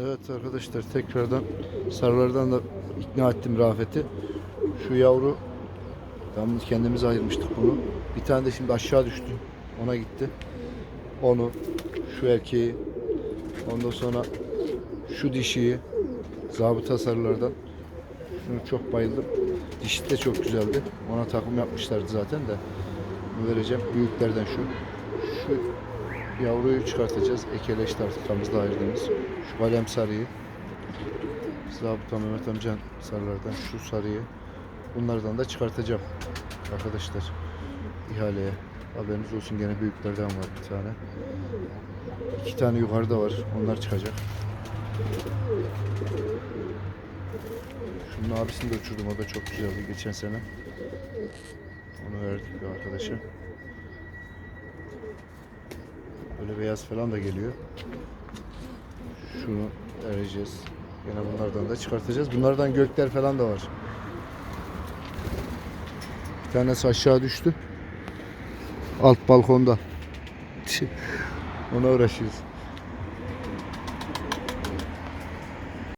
Evet arkadaşlar tekrardan sarılardan da ikna ettim Rafet'i. Şu yavru tam kendimiz ayırmıştık bunu. Bir tane de şimdi aşağı düştü. Ona gitti. Onu, şu erkeği, ondan sonra şu dişiyi, zabıta sarılardan. Şunu çok bayıldım. Dişi de çok güzeldi. Ona takım yapmışlardı zaten de. Bunu vereceğim. Büyüklerden şu. Şu yavruyu çıkartacağız. Ekeleş tartıkamızda ayırdığımız. Şu kalem sarıyı. Zabıta Mehmet amcan sarılardan şu sarıyı. Bunlardan da çıkartacağım. Arkadaşlar ihaleye. Haberiniz olsun gene büyüklerden var bir tane. İki tane yukarıda var. Onlar çıkacak. Şunun abisini de uçurdum. O da çok güzeldi geçen sene. Onu verdik bir arkadaşa. Böyle beyaz falan da geliyor. Şunu vereceğiz. Yine bunlardan da çıkartacağız. Bunlardan gökler falan da var. Bir tanesi aşağı düştü. Alt balkonda. Ona uğraşıyoruz.